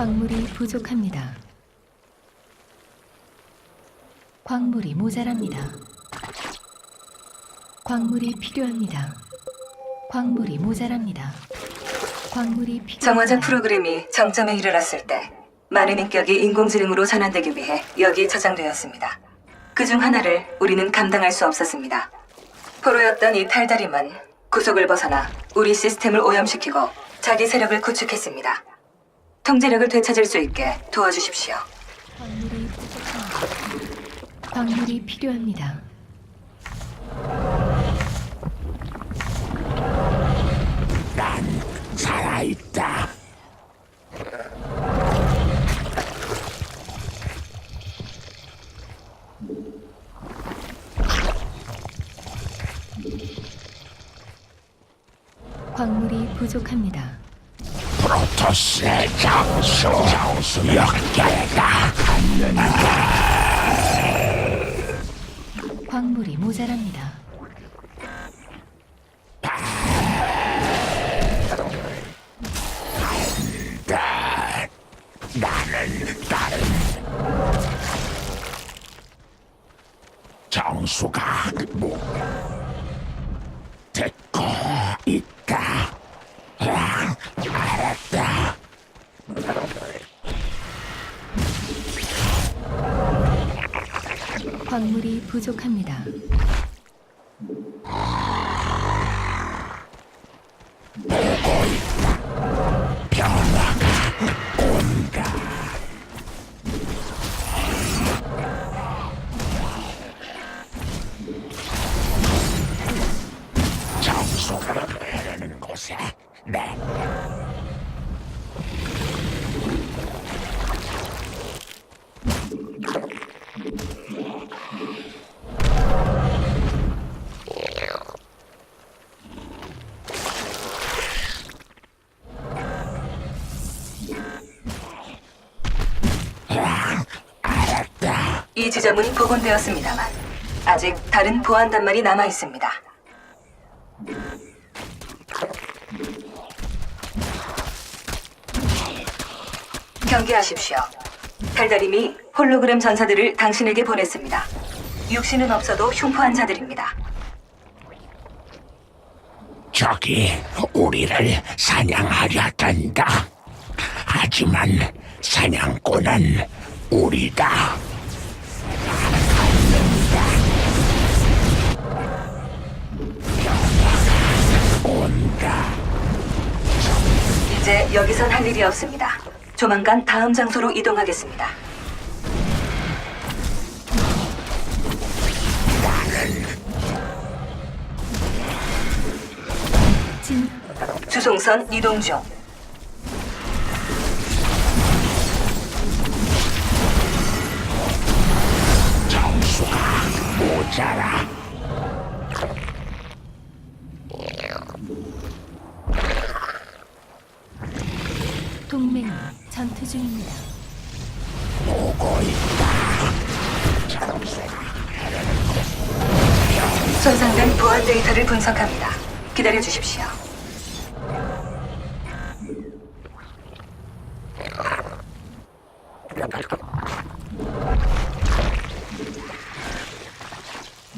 광물이 부족합니다. 광물이 모자랍니다. 광물이 필요합니다. 광물이 모자랍니다. 광물이 필요합니다. 정화자 프로그램이 정점에 이르렀을 때 많은 인격이 인공지능으로 전환되기 위해 여기 저장되었습니다. 그 중 하나를 우리는 감당할 수 없었습니다. 포로였던 이 탈다림은 구속을 벗어나 우리 시스템을 오염시키고 자기 세력을 구축했습니다. 통제력을 되찾을 수 있게 도와주십시오. 광물이 부족합니다. 광물이 필요합니다. 난 살아있다. 광물이 부족합니다. 프로토스의 장수 장수 역계다. 광물이 모자랍니다. 광물이 부족합니다. 이 지점은 복원되었습니다만 아직 다른 보안 단말이 남아 있습니다. 경계하십시오. 달달임이 홀로그램 전사들을 당신에게 보냈습니다. 육신은 없어도 흉포한 자들입니다. 적이 우리를 사냥하려 든다. 하지만 사냥꾼은 우리다. 여기선 할 일이 없습니다. 조만간 다음 장소로 이동하겠습니다. 진 주송선 이동 중. 정수가 모자라. 동맹 전투 중입니다. 손상된 보안 데이터를 분석합니다. 기다려 주십시오.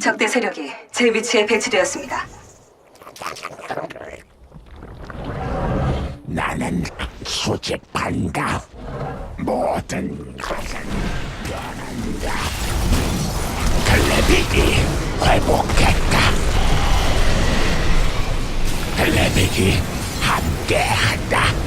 적대 세력이 제 위치에 배치되었습니다. 나는 수집한다. 모든 것은 변한다. 클레빅이 회복했다. 클레빅이 함께한다.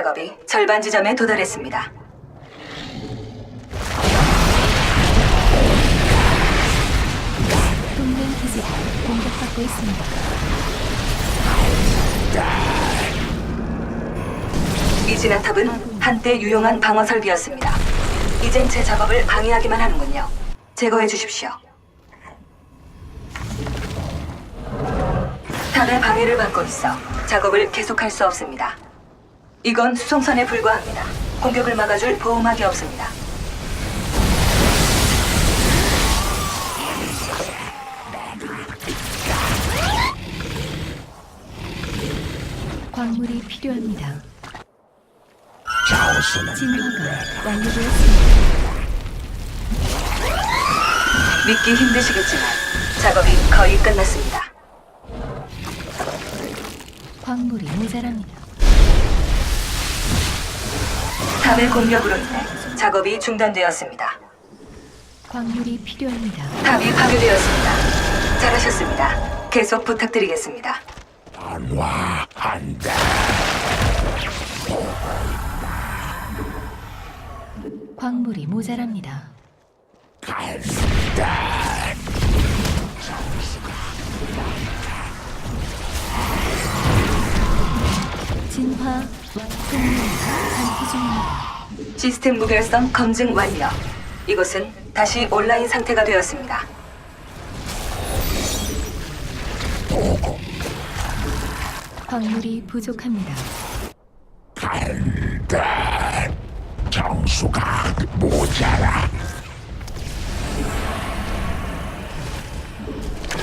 작업이 절반 지점에 도달했습니다. 동맹 기지가 공격받고 있습니다. 이 진압탑은 한때 유용한 방어 설비였습니다. 이젠 제 작업을 방해하기만 하는군요. 제거해 주십시오. 탑의 방해를 받고 있어 작업을 계속할 수 없습니다. 이건 수송선에 불과합니다. 공격을 막아줄 보호막이 없습니다. 광물이 필요합니다. 진화가 완료되었습니다. 믿기 힘드시겠지만 작업이 거의 끝났습니다. 광물이 모자랍니다. 탑의 공격으로 인해 작업이 중단되었습니다. 광물이 필요합니다. 탑이 파괴되었습니다. 잘하셨습니다. 계속 부탁드리겠습니다. 안와한다. 광물이 모자랍니다. 간다. 진화. 시스템 무결성 검증 완료. 이곳은 다시 온라인 상태가 되었습니다. 광물이 부족합니다. 간다. 정수가 모자라.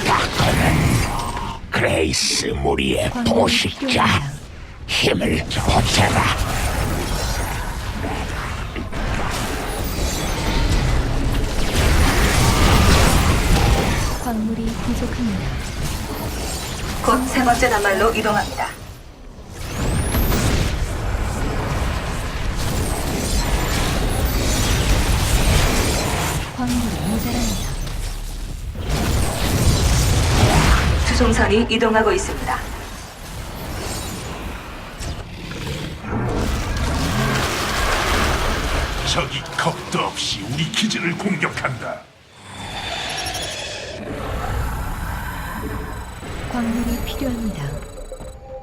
다크는 그레이스 무리의 도식자. 힘을 보태라. 광물이 부족합니다. 곧 세 번째 단말로 이동합니다. 광물이 모자랍니다. 수송선이 이동하고 있습니다. 적이 겁도 없이 우리 기지를 공격한다. 광물이 필요합니다.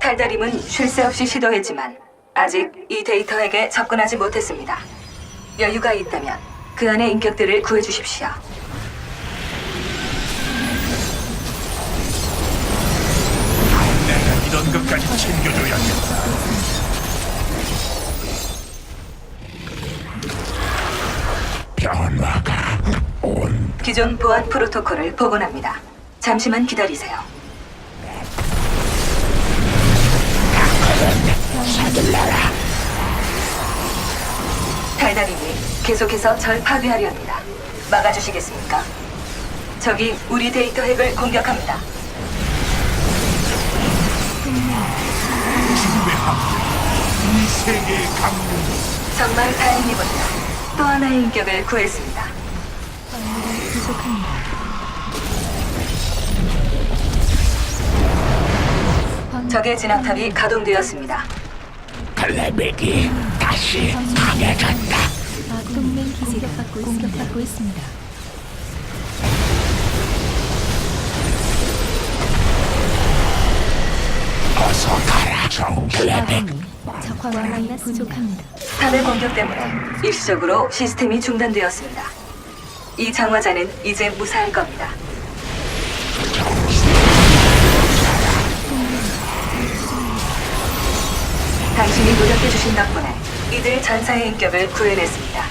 탈다림은 쉴 새 없이 시도했지만 아직 이 데이터에게 접근하지 못했습니다. 여유가 있다면 그 안의 인격들을 구해주십시오. 내가 이런 것까지 챙겨줘야겠다. 기존 보안 프로토콜을 복원합니다. 잠시만 기다리세요. 서둘러라. 달달님이 계속해서 절 파괴하려 합니다. 막아주시겠습니까? 적이 우리 데이터 핵을 공격합니다. 이 세계의. 정말 다행이군요. 또 하나의 인격을 구했습니다. 광물- 적의 진압탑이 가동되었습니다. 클레백이 다시 강해졌다. 동맹 기지가 받고 공격받고 있습니다. 어서 가라, 정클레백. 아군이 적 광물이 부족합니다. 탑의 공격 때문에 일시적으로 시스템이 중단되었습니다. 이 장화자는 이제 무사할 겁니다. 당신이 노력해주신 덕분에 이들 전사의 인격을 구해냈습니다.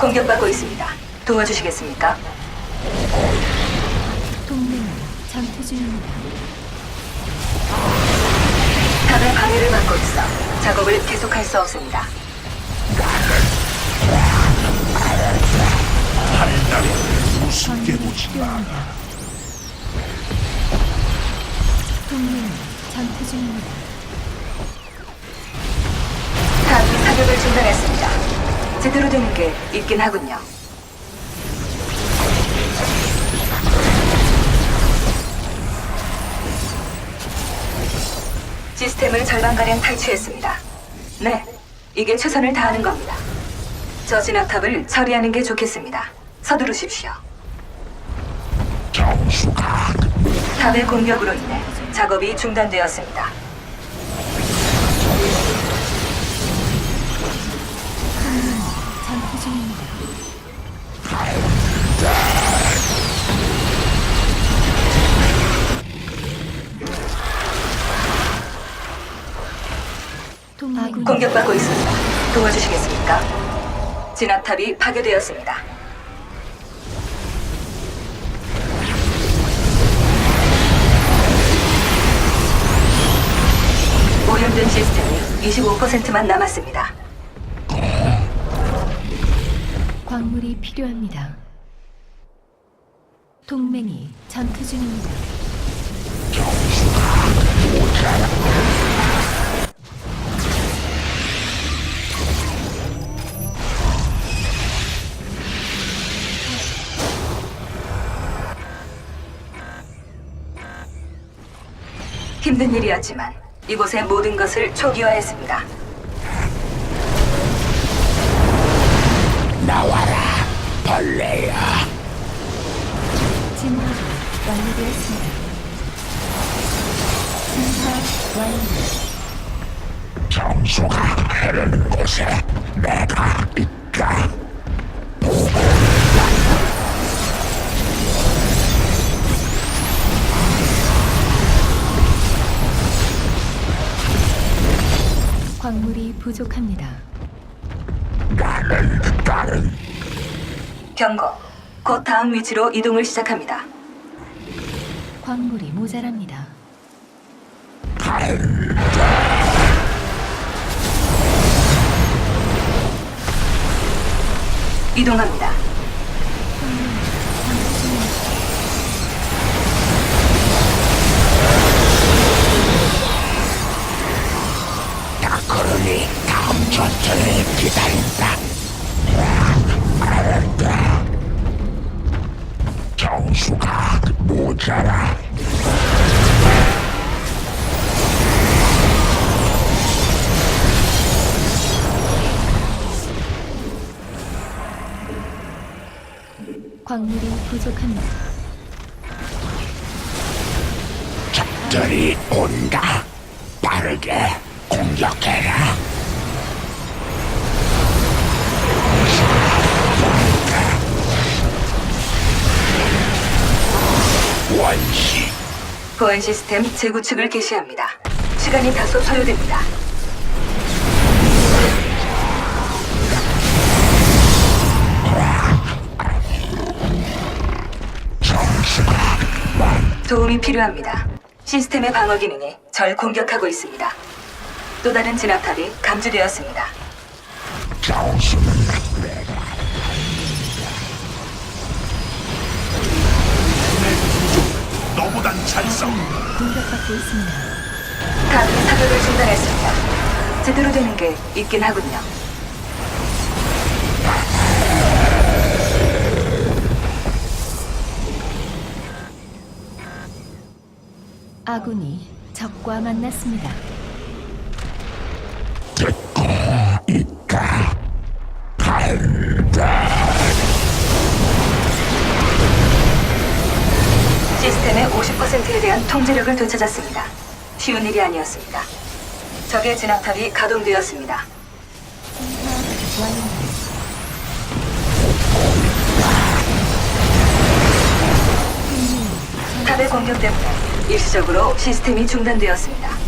공격받고 있습니다. 도와주시겠습니까? 동맹 전투 중입니다. 탑의 방해를 받고 있어 작업을 계속할 수 없습니다. 우습게 광물이 보지 마. 동맹 전투 중입니다. 탑이 사격을 중단했습니다. 제대로 되는 게 있긴 하군요. 시스템을 절반가량 탈취했습니다. 네, 이게 최선을 다하는 겁니다. 저 진압탑을 처리하는 게 좋겠습니다. 서두르십시오. 탑의 공격으로 인해 작업이 중단되었습니다. 동맹이 공격받고 있습니다. 도와주시겠습니까? 진압탑이 파괴되었습니다. 오염된 시스템이 25%만 남았습니다. 광물이 필요합니다. 동맹이 전투 중입니다. 힘든 일이었지만 이곳의 모든 것을 초기화했습니다. 나와라 벌레야 진화가 완료되었습니다. 진화 완료. 정수가 흐르는 곳에 내가 있다 광물이 부족합니다. 경고. 곧 다음 위치로 이동을 시작합니다. 광물이 모자랍니다. 이동합니다. 전투를 기다린다. 정수가 모자라. 광물이 부족합니다. 적들이 온다. 빠르게 공격해라 원시 보안 시스템 재구축을 개시합니다. 시간이 다소 소요됩니다. 도움이 필요합니다. 시스템의 방어 기능이 절 공격하고 있습니다. 또 다른 진압탑이 감지되었습니다. 정수는 잘 싸워. 공격받고 있습니다. 탑이 사격을 중단했습니다. 제대로 되는 게 있긴 하군요. 아군이 적과 만났습니다. 통제력을 되찾았습니다. 쉬운 일이 아니었습니다. 적의 진압탑이 가동되었습니다. 탑의 공격 때문에 일시적으로 시스템이 중단되었습니다.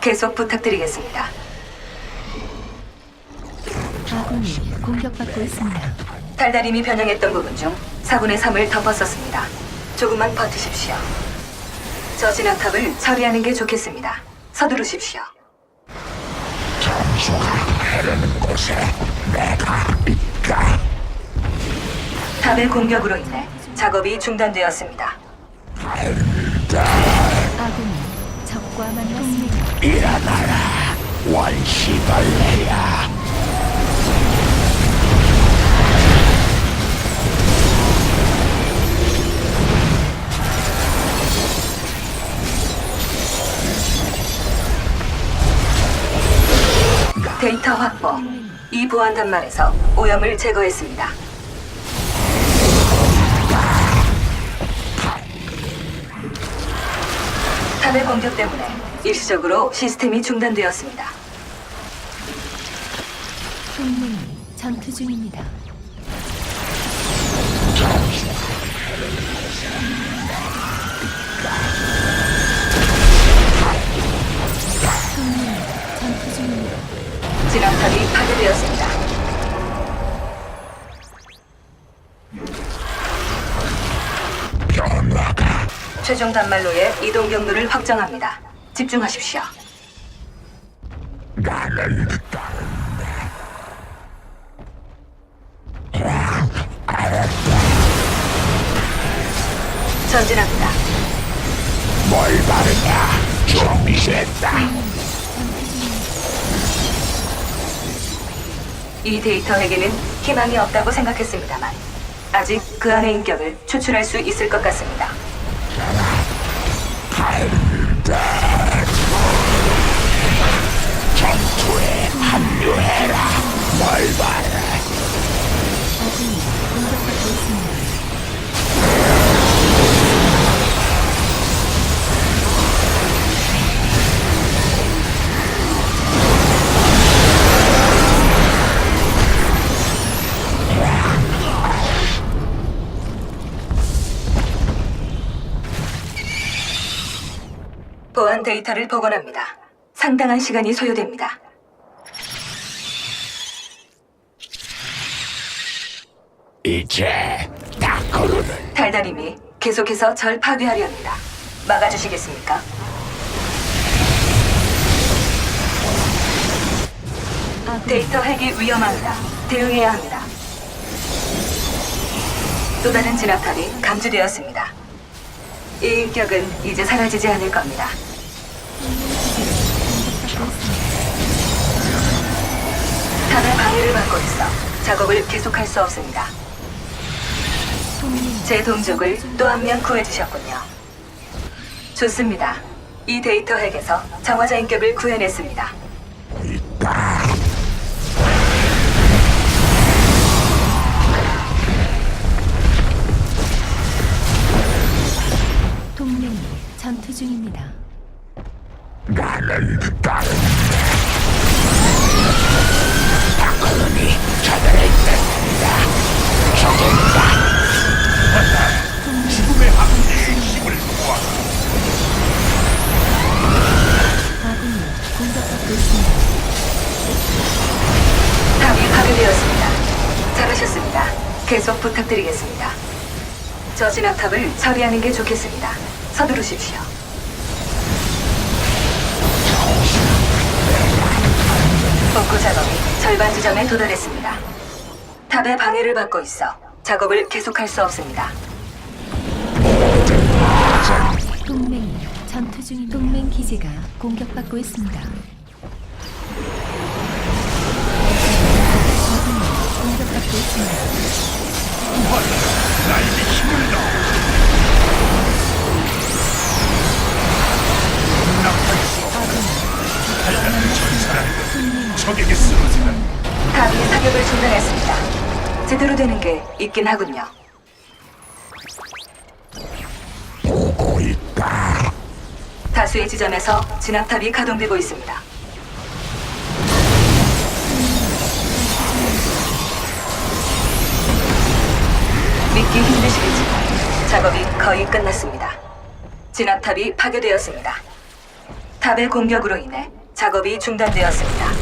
계속 부탁드리겠습니다. 아군이 공격받고 있습니다. 달달임이 변형했던 부분 중 4분의 3을 덮었었습니다. 조금만 버티십시오. 저 진압탑을 처리하는 게 좋겠습니다. 서두르십시오. 정수가 흐르는 곳에 내가 있다 탑의 공격으로 인해 작업이 중단되었습니다. 아군이 적과 만났습니다. 일어나라 원시벌레야 데이터 확보. 이 보안 단말에서 오염을 제거했습니다. 탑의 공격 때문에 일시적으로 시스템이 중단되었습니다. 동맹이 전투 중입니다. 동맹이 전투 중입니다. 진압탑이 파괴되었습니다. 최종 단말로의 이동 경로를 확정합니다. 집중하십시오. 나는. 전진합니다. 뭘 바르냐? 준비됐다. 이 데이터에게는 희망이 없다고 생각했습니다만 아직 그 안의 인격을 추출할 수 있을 것 같습니다. 합류해라. 뭘 있습니다. 보안 데이터를 복원합니다. 상당한 시간이 소요됩니다. 이제 다크루는 달달임이 계속해서 절 파괴하려 합니다. 막아주시겠습니까? 데이터 핵이 위험합니다. 대응해야 합니다. 또 다른 진압탑이 감지되었습니다. 이 인격은 이제 사라지지 않을 겁니다. 탑의 방해를 받고 있어 작업을 계속할 수 없습니다. 제 동족을 또 한 명 구해주셨군요. 좋습니다. 이 데이터 핵에서 정화자 인격을 구해냈습니다. 있다. 동맹이 전투 중입니다. 나는 따 탑이 파괴되었습니다. 잘하셨습니다. 계속 부탁드리겠습니다. 저 진압탑을 처리하는 게 좋겠습니다. 서두르십시오. 복구 작업이 절반 지점에 도달했습니다. 탑의 방해를 받고 있어 작업을 계속할 수 없습니다. 동맹이 전투 중인 동맹 기지가 공격받고 있습니다. 적에게 쓰러지는 탑이 사격을 중단했습니다. 제대로 되는 게 있긴 하군요. 보고 있다. 다수의 지점에서 진압탑이 가동되고 있습니다. 믿기 힘드시겠지만 작업이 거의 끝났습니다. 진압탑이 파괴되었습니다. 탑의 공격으로 인해 작업이 중단되었습니다.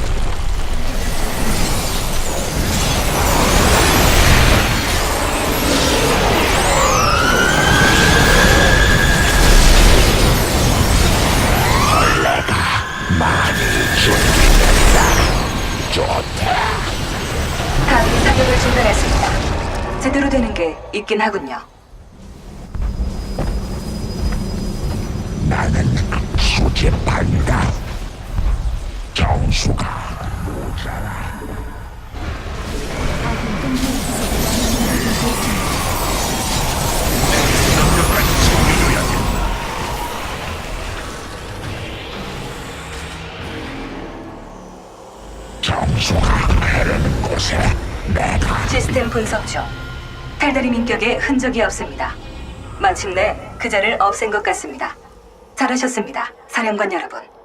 있긴 하군요. 나는 수집한다. 정수가 모자라. 정수가 흐르는 곳에 내가 시스템 분석 중 탈다리 민격에 흔적이 없습니다. 마침내 그자를 없앤 것 같습니다. 잘하셨습니다, 사령관 여러분.